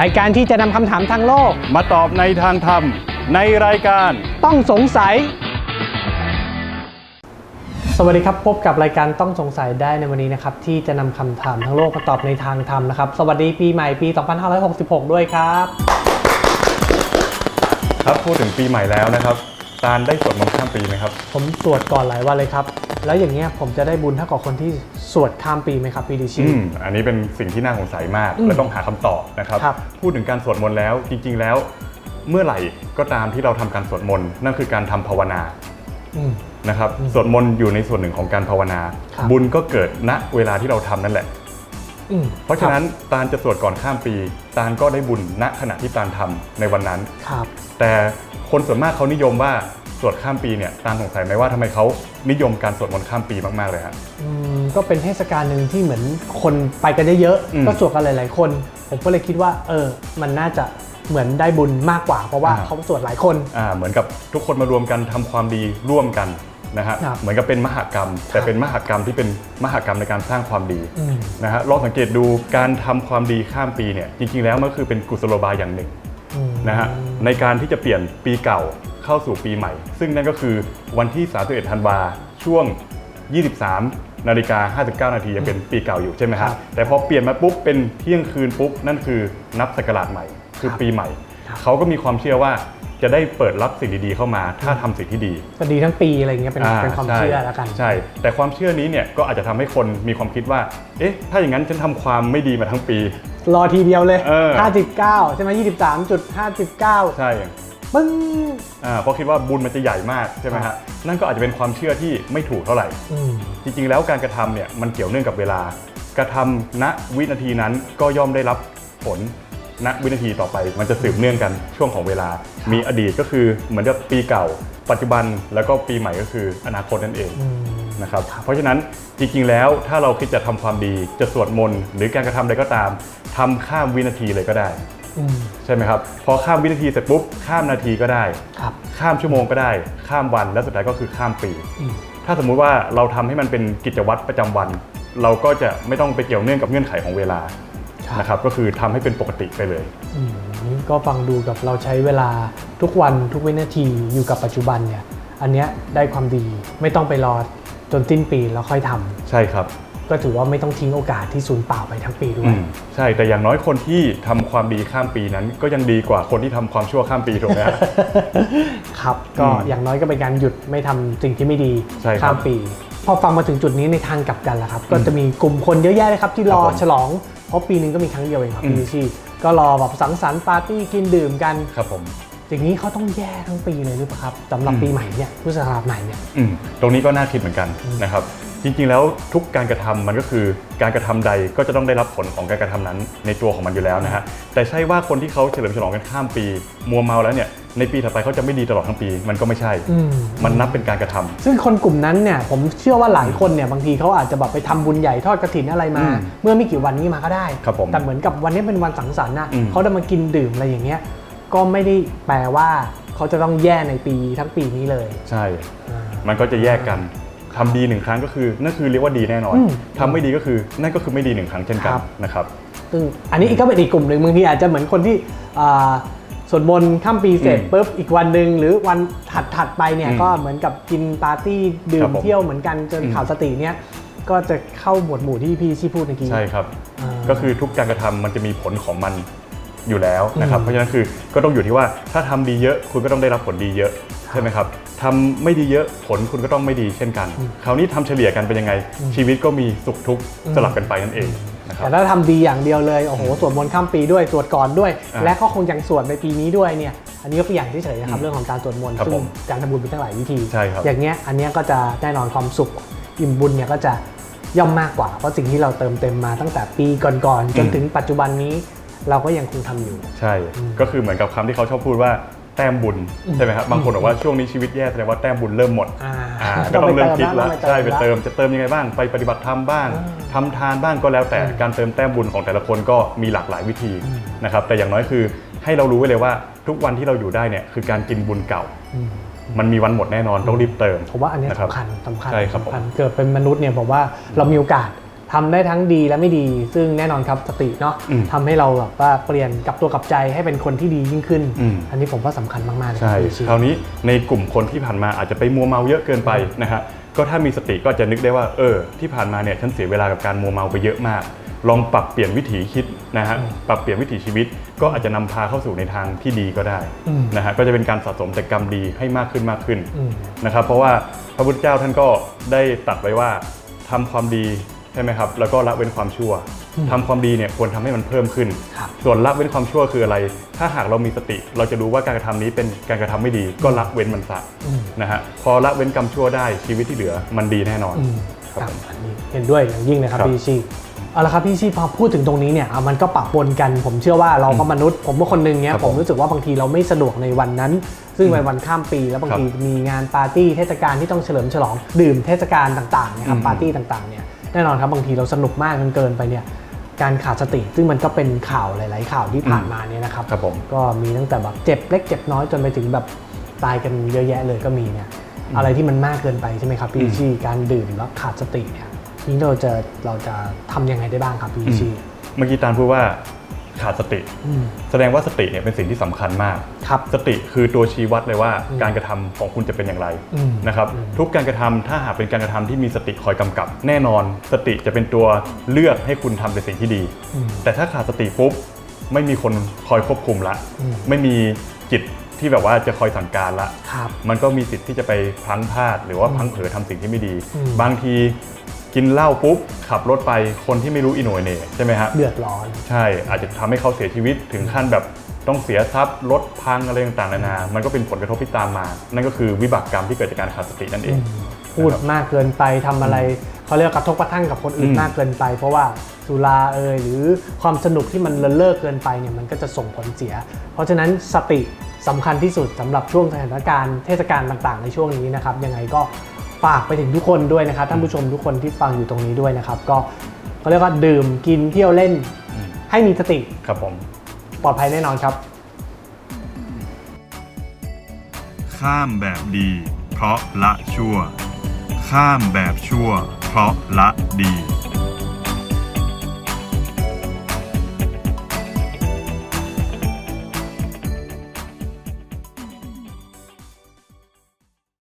รายการที่จะนำคำถามทางโลก มาตอบในทางธรรม ในรายการ ต้องสงสัย สวัสดีครับพบกับรายการต้องสงสัยได้ในวันนี้นะครับ ที่จะนำคำถามทั้งโลกมาตอบในทางธรรมนะครับ สวัสดีปีใหม่ปี 2566 ด้วยครับ ครับพูดถึงปีใหม่แล้วนะครับตาลได้สวดมนต์ข้ามปีไหมครับ ผมสวดก่อนหลายวันเลยครับ แล้วอย่างเงี้ยผมจะได้บุญเท่ากับคนที่สวดข้ามปีไหมครับพี่ดิชิอืมอันนี้เป็นสิ่งที่น่าสงสัยมากอืมและต้องหาคำตอบนะครับ ครับ พูดถึงการสวดมนต์แล้วจริง ๆ แล้ว เมื่อไหร่ก็ตามที่เราทำการสวดมนต์นั่นคือการทำภาวนาอืม นะครับสวดมนต์อยู่ในส่วนหนึ่งของการภาวนา ครับ บุญก็เกิดณเวลาที่เราทำนั่นแหละ อืมเพราะฉะนั้นตาลจะสวดก่อนข้ามปี ตาลก็ได้บุญณขณะที่ตาลทำในวันนั้น ครับ แต่คนส่วนมากเขานิยมว่า สวดข้ามปีเนี่ยตาลสงสัยไหมว่าทำไมเขานิยมการสวดมนต์ข้ามปีมาก ๆ เลยฮะ อืมก็เป็นเทศกาลหนึ่งที่เหมือนคนไปกันเยอะอืมๆก็สวดกันหลาย ๆ คน ผมก็เลยคิดว่า เออ มันน่าจะเหมือนได้บุญมากกว่า เพราะว่าอ่า เขาสวดหลายคน อ่าเหมือนกับทุกคนมารวมกันทำความดีร่วมกันนะฮะครับเหมือนกับเป็นมหกรรม แต่ครับเป็นมหกรรมที่เป็นมหกรรมในการสร้างความดีอืม นะฮะลองสังเกตดูการทำความดีข้ามปีเนี่ยจริงๆแล้วมันก็คือเป็นกุศโลบายอย่างหนึ่ง อืม นะฮะในการที่จะเปลี่ยนปีเก่า เข้าสู่ปีใหม่ ซึ่งนั่นก็คือวันที่ 31 ธันวาช่วง 23 นาฬิกา 59 นาทียังเป็นปีเก่าอยู่ใช่ไหมครัฮะบแต่พอเปลี่ยนมาปุ๊บเป็นเที่ยงคืนปุ๊บนั่นคือนับศักราชใหม่ คือครับปีใหม่ครับเขาก็มีความเชื่อว่าจะได้เปิดรับสิ่งดีๆเข้ามา ถ้าทำสิ่งที่ดี ก็ดีทั้งปีอะไรเงี้ยเป็นอ่เป็นความใเชื่อแล้วกัน ใช่ แต่ความเชื่อนี้เนี่ยก็อาจจะทำให้คนมีความคิดว่า เอ๊ะ ถ้าอย่างนั้นฉันทำความไม่ดีมาทั้งปี รอทีเดียวเลย เออ 59 ใช่ไหม23.59 ใช่ ปึ้งอ่าเพราะคิดว่าบุญมันจะใหญ่มากใช่ไหมครัฮะบนั่นก็อาจจะเป็นความเชื่อที่ไม่ถูกเท่าไหร่ อืม จริงๆ แล้วการกระทำเนี่ยมันเกี่ยวเนื่องกับเวลา กระทำณวินาทีนั้นก็ย่อมได้รับผลณวินาทีต่อไป มันจะสืบเนื่องกันช่วงของเวลา มีอดีตก็คือเหมือนกับปีเก่า ปัจจุบันแล้วก็ปีใหม่ก็คืออนาคตนั่นเองอืมนะครับเพราะฉะนั้นจริงๆ แล้วถ้าเราคิดจะทำความดีจะสวดมนต์หรือการกระทำใดก็ตามทำข้ามวินาทีเลยก็ได้อืม ใช่ไหมครับพอข้ามวินาทีเสร็จปุ๊บข้ามนาทีก็ได้ ครับ ข้ามชั่วโมงก็ได้ ข้ามวันและสุดท้ายก็คือข้ามปี อืม ถ้าสมมุติว่าเราทำให้มันเป็นกิจวัตรประจำวัน เราก็จะไม่ต้องไปเกี่ยวเนื่องกับเงื่อนไขของเวลาครับ นะครับก็คือทำให้เป็นปกติไปเลย อืมก็ฟังดูกับเราใช้เวลาทุกวันทุกวินาทีอยู่กับปัจจุบันเนี่ย อันเนี้ยได้ความดีไม่ต้องไปรอจนสิ้นปีแล้วค่อยทำ ใช่ครับ ก็ถือว่าไม่ต้องทิ้งโอกาสที่สูญเปล่าไปทั้งปีด้วอืยมใช่แต่อย่างน้อยคนที่ทำความดีข้ามปีนั้น ก็ยังดีกว่าคนที่ทำความชั่วข้ามปีถูกไหมฮะครับก็อืมอย่างน้อยก็เป็นการหยุดไม่ทำสิ่งที่ไม่ดีใช่ครับข้ามปี พอฟังมาถึงจุดนี้ในทางกลับกันแล้วครับ ก็จะมีกลุ่มคนเยอะแยะเลยครับ ที่รอครับผมฉลองเพราะปีหนึงก็มีครั้งเดียวเองครับอืมพี่ลิชี่ก็รอแบบสังสรรค์ปาร์ตี้กินดื่มกันครับผมอย่างนี้เขาต้องแย่ทั้งปีเลยหรือเปล่าครับสำหรับอืมปีใหม่เนี่ยพุทธศักราชใหม่เนี่ยอืมตรงนี้ก็น่าคิดเหมือนกันนะครับ จริงๆ แล้วทุกการกระทำมันก็คือการกระทำใดก็จะต้องได้รับผลของการกระทำนั้นในตัวของมันอยู่แล้วนะฮะแต่ใช่ว่าคนที่เขาเฉลิมฉลองกันข้ามปี มัวเมาแล้วเนี่ยในปีถัดไปเขาจะไม่ดีตลอดทั้งปี มันก็ไม่ใช่อืมมันนับเป็นการกระทำซึ่งคนกลุ่มนั้นเนี่ยผมเชื่อว่าหลายคนเนี่ยบางทีเขาอาจจะแบบไปทำบุญใหญ่ทอดกระถินอะไรมาอืมเมื่อไม่กี่วันนี้มาก็ได้ครับผมแต่เหมือนกับวันนี้เป็นวันสังสรรค์นะอืมเขาจะมากินดื่มอะไรอย่างเงี้ยก็ไม่ได้แปลว่าเขาจะต้องแย่ในปีทั้งปีนี้เลย ใช่อ่ามันก็จะแยกกัน ทำดีหนึ่งครั้งก็คือนั่นคือเรียกว่าดีแน่นอนอืม ทำไม่ดีก็คือนั่นก็คือไม่ดีหนึ่งครั้งเช่นกัคนรับนะครับ ซึ่งอันนี้ก็เป็นอีกกลุ่มหนึ่งบางทีอาจจะเหมือนคนที่อ่าสวดมนต์ข้ามปีเสร็จอืมปุ๊บอีกวันหนึ่งหรือวันถัดถัดๆไปเนี่ยอืมก็เหมือนกับกินปาร์ตี้ดื่ครัมบผมเที่ยวเหมือนกันจนอืม ข่าวสติเนี่ยก็จะเข้าหมวดหมู่ที่พี่ชี่พูดเมื่อกี้ ใช่ครับ อ่าก็คือทุกการกระทำมันจะมีผลของมันอยู่แล้วนะครับ อืมเพราะฉะนั้นคือก็ต้องอยู่ที่ว่าถ้าทำดีเยอะคุณก็ต้องได้รับผลดีเยอะ ใช่ไหมครับทำไม่ดีเยอะผลคุณก็ต้องไม่ดีเช่นกัน คราวนี้ทำเฉลี่ยกันเป็นยังไง ชีวิตก็มีสุขทุกข์สลับกันไปนั่นเองนะครับแต่ถ้าทำดีอย่างเดียวเลยโอ้โหสวดมนต์ข้ามปีด้วยสวดก่อนด้วยอ่าและก็คงยังสวดในปีนี้ด้วยเนี่ยอันนี้ก็เป็นอย่างที่เฉยๆนะครับอืมเรื่องของการสวดมนต์ครับซึ่ผงมการทำบุญมีตั้งหลายวิธีใช่ครับอย่างเงี้ยอันเนี้ยก็จะแน่นอนความสุขอิ่มบุญเนี่ยก็จะย่อมมากกว่า เพราะสิ่งที่เราเติมเต็มมาตั้งแต่ปีก่อนๆจนถึงปัจจุบันนี้เราก็ยังคงทำอยู่ ใช่ ก็คือเหมือนกับคำที่เขาชอบพูดว่า แต้มบุญใช่ไหมครับบางคนบอกว่าช่วงนี้ชีวิตแย่แสดงว่าแต้มบุญเริ่มหมดอ่าอ่าก็ต้องเริ่มคิดแล้วต้องไปเติมใช่ไปแล้วเติมจะเติมยังไงบ้างไปปฏิบัติธรรมบ้างอ่าทำทานบ้างก็แล้วแต่การเติมแต้มบุญของแต่ละคนก็มีหลากหลายวิธีนะครับแต่อย่างน้อยคือให้เรารู้ไว้เลยว่าทุกวันที่เราอยู่ได้เนี่ยคือการกินบุญเก่าอืมมันมีวันหมดแน่นอนต้องรีบเติมผมว่าอันเนี้ยนะครับสำคัญสำคัญใช่ครับผมสำคัญเกิดเป็นมนุษย์เนี่ยผมว่าเรามีโอกาส ทำได้ทั้งดีและไม่ดี ซึ่งแน่นอนครับสติเนาะอืมทำให้เราแบบว่าเปลี่ยนกลับตัวกลับใจให้เป็นคนที่ดียิ่งขึ้นอืมอันนี้ผมว่าสำคัญมากๆเลยครัใช่พี่ชีคราวนี้ในกลุ่มคนที่ผ่านมาอาจจะไปมัวเมาเยอะเกินไปนะฮะก็ถ้ามีสติก็จะนึกได้ว่าเออ ที่ผ่านมาเนี่ยฉันเสียเวลากับการมัวเมาไปเยอะมาก ลองปรับเปลี่ยนวิถีคิดนะฮะปรับเปลี่ยนวิถีชีวิต ก็อาจจะนำพาเข้าสู่ในทางที่ดีก็ได้อืมนะฮะก็จะเป็นการสะสมแต่กรรมดีให้มากขึ้นมากขึ้นอืมนะครับเพราะว่าพระพุทธเจ้าท่านก็ได้ตรัสไว้ว่าทำความดีใช่ไหมครับ แล้วก็ละเว้นความชั่วทำความดีเนี่ยควรทำให้มันเพิ่มขึ้นครับส่วนละเว้นความชั่วคืออะไร ถ้าหากเรามีสติ เราจะรู้ว่าการกระทำนี้เป็นการกระทำไม่ดี ก็ละเว้นมันซะอืมนะฮะ พอละเว้นกรรมชั่วได้ชีวิตที่เหลือมันดีแน่นอนอืมครับครับอันนี้เห็นด้วยอย่างยิ่งนะครับครับพี่ชีเอาละครับพี่ชีพอพูดถึงตรงนี้เนี่ยอะมันก็ปะปนกัน ผมเชื่อว่าเราก็มนุษย์ ผมว่าคนหนึ่งเนี่ยครับผมผมรู้สึกว่าบางทีเราไม่สะดวกในวันนั้น ซึ่งเป็นวันข้ามปีแล้วบางครับทีมีงานปาร์ตี้เทศกาลที่ต้องเฉลิมฉลอง ดื่มเทศกาลต่างๆนะครับอืมปาร์ตี้ต่างๆเนี่ยแน่นอนครับบางทีเราสนุกมากจนเกินไปเนี่ยการขาดสติ ซึ่งมันก็เป็นข่าวหลาย ๆ ข่าวที่ผ่านมาเนี่ยนะครับครับผมก็มีตั้งแต่แบบเจ็บเล็กเจ็บน้อยจนไปถึงแบบตายกันเยอะแยะเลยก็มีเนี่ยอะไรที่มันมากเกินไปใช่ไหมครับพี่อืมชี่การดื่มแล้วขาดสติเนี่ยทีนี้เราจะเราจะทำยังไงได้บ้างครับพี่ชี่เมื่อกี้ตาลพูดว่า ขาดสติอืมแสดงว่าสติเนี่ยเป็นสิ่งที่สำคัญมากครับสติคือตัวชี้วัดเลยว่าอืมการกระทำของคุณจะเป็นอย่างไรอืมนะครับอืมทุกการกระทำถ้าหากเป็นการกระทำที่มีสติคอยกำกับ แน่นอน สติจะเป็นตัวเลือกให้คุณทำในสิ่งที่ดีอืมแต่ถ้าขาดสติปุ๊บไม่มีคนคอยควบคุมละอืมไม่มีจิตที่แบบว่าจะคอยสั่งการละครับมันก็มีสิทธิ์ที่จะไปพลั้งพลาด หรือว่าพลั้งเผลอทำสิ่งที่ไม่ดีอืมบางที กินเหล้าปุ๊บขับรถไปคนที่ไม่รู้อิโหนยเหน่ใช่ไหมฮะเดือดร้อน ใช่อาจจะทำให้เขาเสียชีวิตถึงขั้นแบบต้องเสียทรัพย์รถพังอะไรต่างๆนานา มันก็เป็นผลกระทบที่ตามมา นั่นก็คือวิบากกรรมที่เกิดจากการขาดสตินั่นเอง พูดมากเกินไปทำอะไรเขาเรียกกระทบกระทั่งกับคนอื่นอืม มากเกินไป เพราะว่าสุราเอยหรือความสนุกที่มันเลินเล่อเกินไปเนี่ยมันก็จะส่งผลเสีย เพราะฉะนั้นสติสำคัญที่สุดสำหรับช่วงสถานการณ์เทศกาลต่างๆ ในช่วงนี้นะครับยังไงก็ ฝากไปถึงทุกคนด้วยนะครับท่านผู้ชมทุกคนที่ฟังอยู่ตรงนี้ด้วยนะครับ ก็เขาเรียกว่าดื่มกินเที่ยวเล่นอืมให้มีสติครับผมปลอดภัยแน่นอนครับ ข้ามแบบดี เพราะละชั่ว ข้ามแบบชั่ว เพราะละดี